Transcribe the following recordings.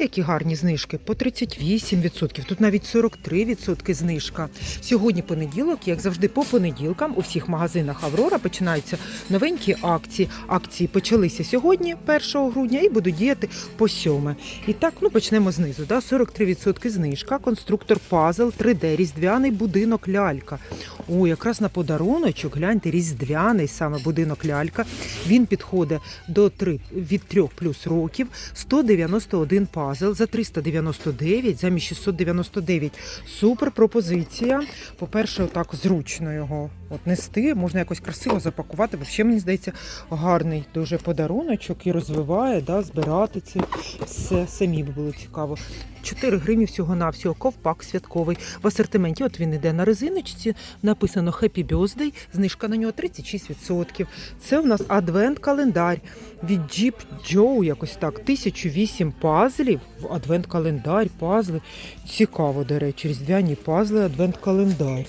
Які гарні знижки по 38%, тут навіть 43% знижка. Сьогодні понеділок, як завжди, по понеділкам у всіх магазинах Аврора починаються новенькі акції. Акції почалися сьогодні, 1 грудня, і будуть діяти по 7. І так, ну почнемо знизу. Да? 43% знижка, конструктор пазл, 3D, різдвяний будинок лялька. О, якраз на подаруночок, гляньте, різдвяний саме будинок лялька. Він підходить до 3, від 3 плюс років, 191 пазл за 399 замість 699. Супер пропозиція. По-перше, отак зручно його от нести, можна якось красиво запакувати. Взагалі, мені здається, гарний дуже подаруночок і розвиває, да, збирати це все самі би було цікаво. 4 гривні всього на всього ковпак святковий в асортименті. От він іде на резиночці. Написано Happy Birthday, знижка на нього 36%. Це у нас адвент-календар від Jeep Joe, якось так. 1008 пазлів. Адвент-календар, пазли. Цікаво, до речі, різдвяні пазли, адвент-календар.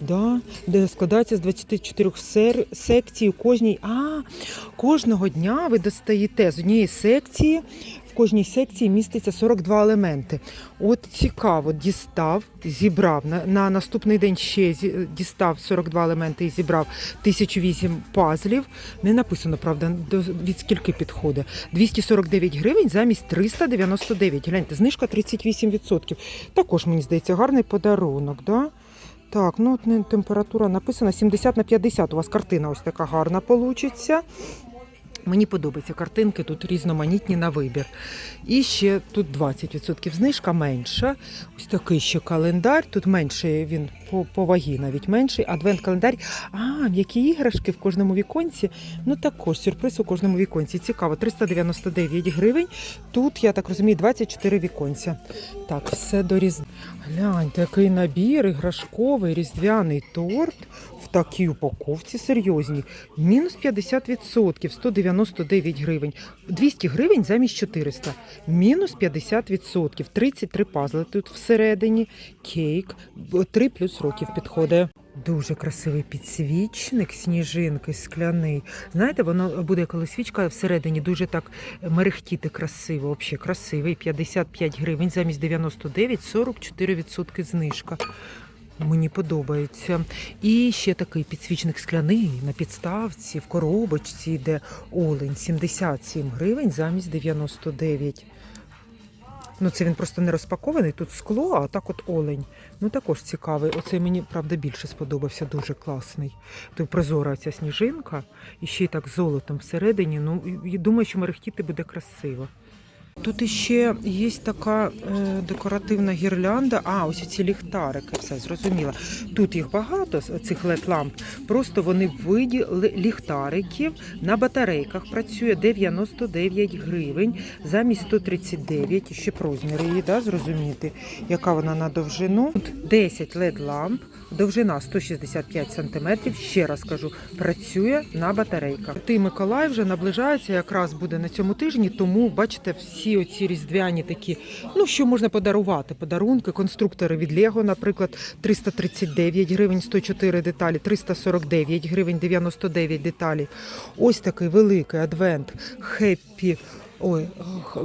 Да, де складається з 24 сер... секцій у кожній. А, кожного дня ви достаєте з однієї секції. В кожній секції міститься 42 елементи. От цікаво, дістав, зібрав на, на наступний день ще дістав 42 елементи і зібрав 1008 пазлів. Не написано, правда, до, від скільки підходить. 249 гривень замість 399. Гляньте, знижка 38%. Також, мені здається, гарний подарунок. Да? Так, ну температура написана 70 на 50. У вас картина ось така гарна получиться. Мені подобаються картинки, тут різноманітні на вибір. І ще тут 20% знижка менша. Ось такий ще календар. Тут менший він по, по вагі навіть менший. Адвент-календар. А, які іграшки в кожному віконці. Ну також сюрприз у кожному віконці. Цікаво, 399 гривень. Тут, я так розумію, 24 віконця. Так, все до різдва. Гляньте, який набір, іграшковий, різдвяний торт такій упаковці серйозній. Мінус 50%, 199 гривень. 200 гривень замість 400. Мінус 50%, 33 пазли тут всередині. Кейк, 3 плюс років підходить. Дуже красивий підсвічник, сніжинки, скляний. Знаєте, воно буде, коли свічка всередині дуже так мерехтіти красиво. Взагалі красивий. 55 гривень замість 99, 44% знижка. Мені подобається. І ще такий підсвічник скляний на підставці, в коробочці йде олень 77 гривень замість 99. Ну, це він просто не розпакований, тут скло, а так от олень. Ну також цікавий. Оцей мені, правда, більше сподобався, дуже класний. Тут прозора ця сніжинка, і ще й так золотом всередині. Ну, думаю, що мерехтіти буде красиво. Тут іще є така е, декоративна гірлянда. А, ось ці ліхтарики, все зрозуміло. Тут їх багато, цих led ламп. Просто вони в виді ліхтариків на батарейках. Працює 99 гривень замість 139. І ще б розміри її, да, зрозуміти, яка вона на довжину. Тут 10 led ламп, довжина 165 см. Ще раз кажу, працює на батарейках. Ти Миколай вже наближається, якраз буде на цьому тижні, тому бачите, всі оці різдвяні такі, ну що можна подарувати? Подарунки, конструктори від Лего, наприклад, 339 гривень 104 деталі, 349 гривень 99 деталей. Ось такий великий адвент Хеппі. Ой,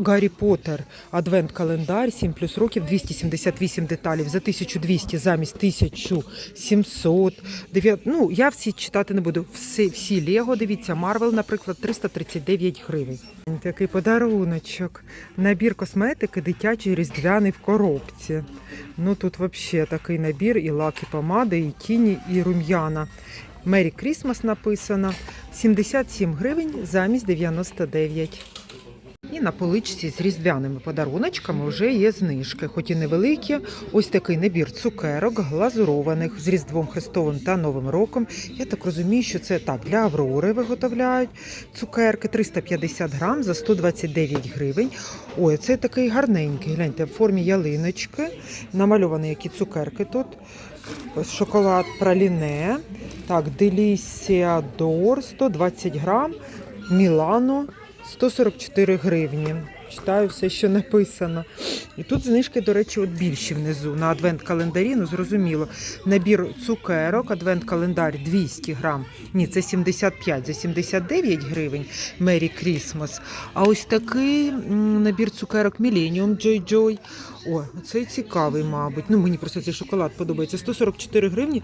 Гаррі Поттер, адвент-календар, 7 плюс років, 278 деталів за 1200 замість 1700. Дев'ят- Ну, я всі читати не буду. Всі, всі Лего, дивіться, Марвел, наприклад, 339 гривень. Такий подаруночок. Набір косметики дитячий різдвяний в коробці. Ну тут взагалі такий набір, і лак, і помади, і тіні, і рум'яна. Мері Крісмас написано. 77 гривень замість 99. І на поличці з різдвяними подаруночками вже є знижки, хоч і невеликі. Ось такий набір цукерок, глазурованих з Різдвом Христовим та Новим роком. Я так розумію, що це так для Аврори виготовляють цукерки 350 грам за 129 гривень. Ой, це такий гарненький. Гляньте, в формі ялиночки. Намальовані які цукерки тут. Шоколад праліне. Так, Делісія Дор 120 грам. Мілано 144 гривні. читаю все, що написано. І тут знижки, до речі, от більші внизу на адвент-календарі. Ну, зрозуміло. Набір цукерок, адвент-календар 200 грам. Ні, це 75 за 79 гривень. Мері Крісмас. А ось такий набір цукерок Міленіум Джой Joy. О, цей цікавий, мабуть. Ну, мені просто цей шоколад подобається. 144 гривні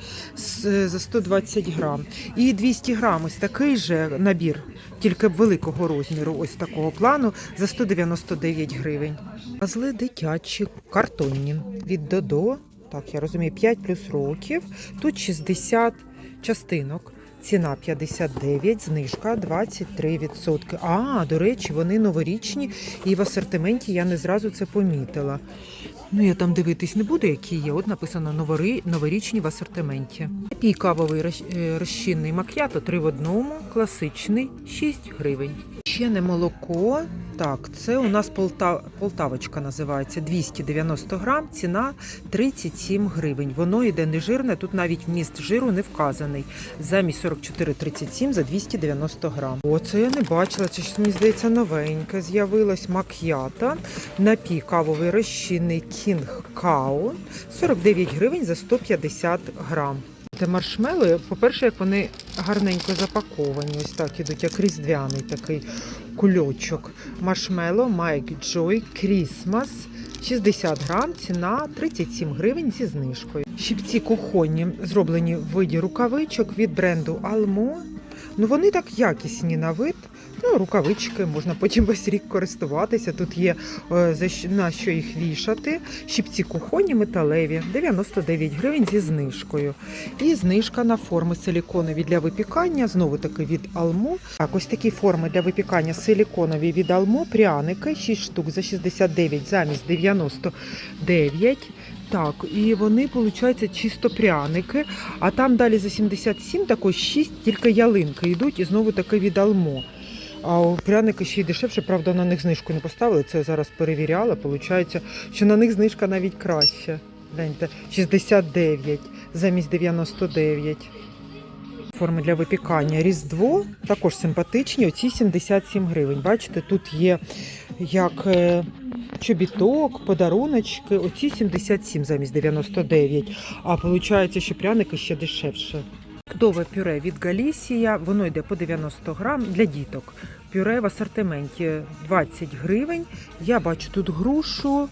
за 120 грам. І 200 грам ось такий же набір, тільки великого розміру, ось такого плану, за 199 гривень. Пазли дитячі, картонні. Від Додо, так я розумію, 5 плюс років. Тут 60 частинок. Ціна 59, знижка 23%. А, до речі, вони новорічні і в асортименті я не зразу це помітила. Ну, я там дивитись не буду, які є. От написано новори, новорічні в асортименті. Такий кавовий е, розчинний мак'ято 3 в одному, класичний 6 гривень. Ще не молоко. Так, це у нас Полта... Полтавочка називається 290 грам, ціна 37 гривень. Воно йде нежирне, тут навіть вміст жиру не вказаний. Замість 44,37 за 290 грам. О, це я не бачила. Це щось, мені здається новеньке. З'явилось мак'ята. Напій кавовий розчинний King Cow 49 гривень за 150 грам. Це маршмели, по-перше, як вони гарненько запаковані, ось так ідуть, як різдвяний такий кульочок. Маршмело Майк Joy Christmas 60 грам, ціна 37 гривень зі знижкою. Щипці кухонні зроблені в виді рукавичок від бренду Almo. Ну вони так якісні на вид. Ну, рукавички, можна потім весь рік користуватися. Тут є е, на що їх вішати. Щипці кухонні металеві, 99 гривень зі знижкою. І знижка на форми силіконові для випікання, знову таки від Алмо. Так, ось такі форми для випікання силіконові від Алмо, пряники, 6 штук за 69 замість 99. Так, і вони, виходить, чисто пряники. А там далі за 77 також 6, тільки ялинки йдуть і знову таки від Алмо. А пряники ще й дешевше, правда, на них знижку не поставили. Це я зараз перевіряла. Получається, що на них знижка навіть краща. Гляньте, 69 замість 99. Форми для випікання Різдво також симпатичні. Оці 77 гривень. Бачите, тут є як е, чобіток, подаруночки. Оці 77 замість 99. А виходить, що пряники ще дешевше. Ктове пюре від Галісія, воно йде по 90 грам для діток. Пюре в асортименті 20 гривень. Я бачу тут грушу.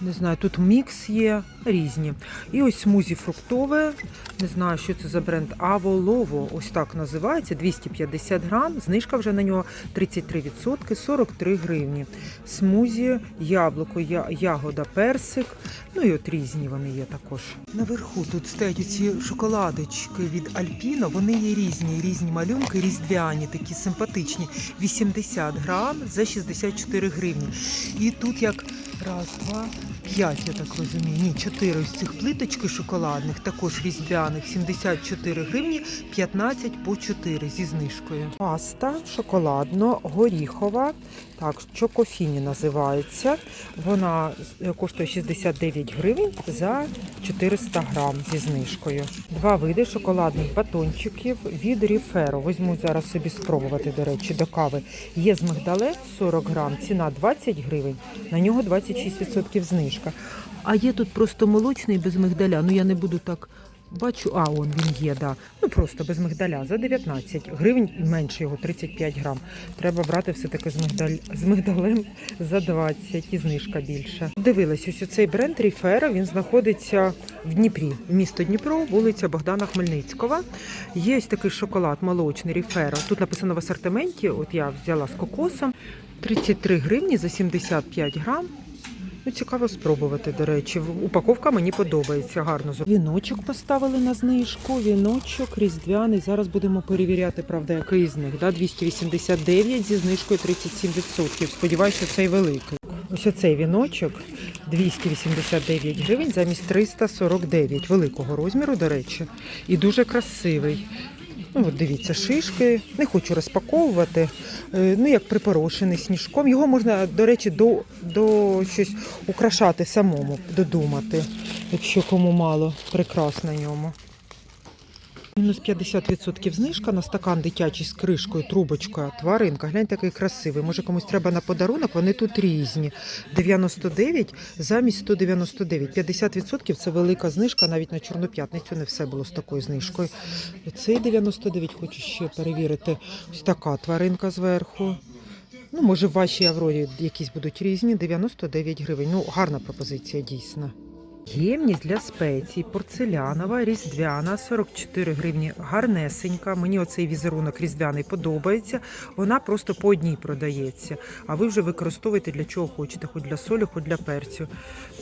Не знаю, тут мікс є різні. І ось смузі фруктове. Не знаю, що це за бренд. Аволово, ось так називається. 250 грам. Знижка вже на нього 33%, 43 гривні. Смузі, яблуко, ягода, персик. Ну і от різні вони є також. Наверху тут стоять ці шоколадочки від Альпіно. Вони є різні, різні малюнки, різдвяні, такі симпатичні. 80 грам за 64 гривні. І тут як раз, два, п'ять, я так розумію. Ні, чотири ось цих плиточки шоколадних, також різдвяних, 74 гривні, 15 по 4 зі знижкою. Паста шоколадно-горіхова. Так, чокофіні називається. Вона е, коштує 69 гривень за 400 грам зі знижкою. Два види шоколадних батончиків від Ріферо. Візьму зараз собі спробувати, до речі, до кави. Є з мигдалем 40 грам, ціна 20 гривень, на нього 26% знижка. А є тут просто молочний без мигдаля. Ну я не буду так. Бачу, а он він є, да. Ну просто без мигдаля за 19 гривень менше його 35 грам. Треба брати все таки з мигдаль з мигдалем за 20 і знижка більша. Дивилась, ось цей бренд Ріфера. Він знаходиться в Дніпрі, місто Дніпро, вулиця Богдана Хмельницького. Є ось такий шоколад молочний Ріфера. Тут написано в асортименті. От я взяла з кокосом 33 гривні за 75 грам. Ну, цікаво спробувати, до речі. Упаковка мені подобається гарно. Віночок поставили на знижку. Віночок різдвяний. Зараз будемо перевіряти, правда, який з них. Да? 289 зі знижкою 37%. Сподіваюся, що цей великий. Ось оцей віночок 289 гривень замість 349 великого розміру, до речі, і дуже красивий. Ну, от дивіться, шишки. Не хочу розпаковувати. Е, Ну, як припорошений сніжком. Його можна, до речі, до, до щось украшати самому, додумати, якщо кому мало прикрас на ньому. Мінус 50% знижка на стакан дитячий з кришкою, трубочкою, тваринка. Гляньте, який красивий. Може комусь треба на подарунок, вони тут різні. 99 замість 199. 50% це велика знижка навіть на Чорну п'ятницю. Не все було з такою знижкою. Цей 99 хочу ще перевірити. Ось така тваринка зверху. Ну, може, в вашій Аврорі якісь будуть різні. 99 гривень. Ну, гарна пропозиція, дійсно. Ємність для спецій, порцелянова, різдвяна, 44 гривні. Гарнесенька. Мені оцей візерунок різдвяний подобається. Вона просто по одній продається. А ви вже використовуєте для чого хочете, хоч для солі, хоч для перцю.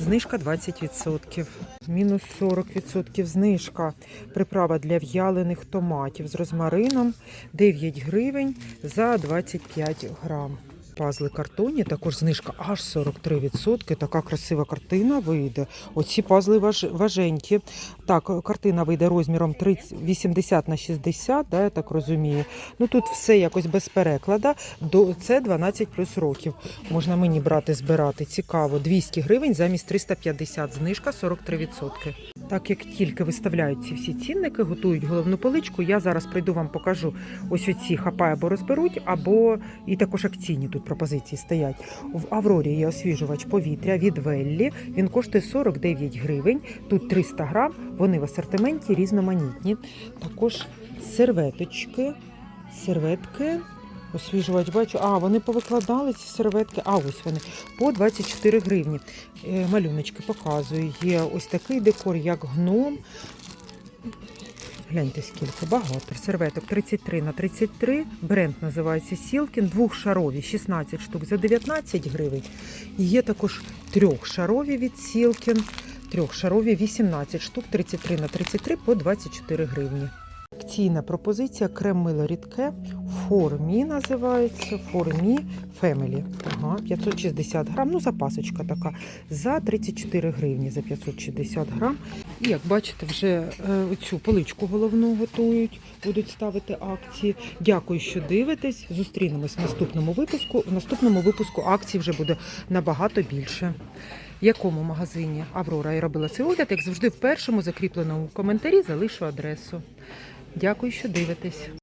Знижка 20%. Мінус 40% знижка. Приправа для в'ялених томатів з розмарином 9 гривень за 25 грам. Пазли картонні, також знижка аж 43%. Така красива картина вийде. Оці пазли важ, важенькі. Так, картина вийде розміром 30, 80 на 60, да, я так розумію. Ну тут все якось без переклада. До, це 12 плюс років. Можна мені брати, збирати. Цікаво. 200 гривень замість 350. Знижка 43%. Так як тільки виставляють ці всі цінники, готують головну поличку, я зараз прийду вам покажу. Ось оці хапай або розберуть, або і також акційні тут пропозиції стоять. В Аврорі є освіжувач повітря від Веллі. Він коштує 49 гривень. Тут 300 грам. Вони в асортименті різноманітні. Також серветочки, серветки. Освіжувач бачу. А, вони повикладали ці серветки. А, ось вони по 24 гривні. Е, малюночки показую. Є ось такий декор, як гном. Гляньте, скільки багато. Серветок 33 на 33. Бренд називається Сілкін. Двохшарові 16 штук за 19 гривень. І є також трьохшарові від Сілкін. Трьохшарові 18 штук 33 на 33 по 24 гривні. Акційна пропозиція крем мило рідке Формі називається Формі Family. Ага, 560 грам. Ну, запасочка така. За 34 гривні за 560 грам. І як бачите, вже е, цю поличку головну готують, будуть ставити акції. Дякую, що дивитесь. Зустрінемось в наступному випуску. В наступному випуску акцій вже буде набагато більше. В якому магазині Аврора я робила цей огляд, як завжди, в першому закріпленому коментарі залишу адресу. Дякую, що дивитесь.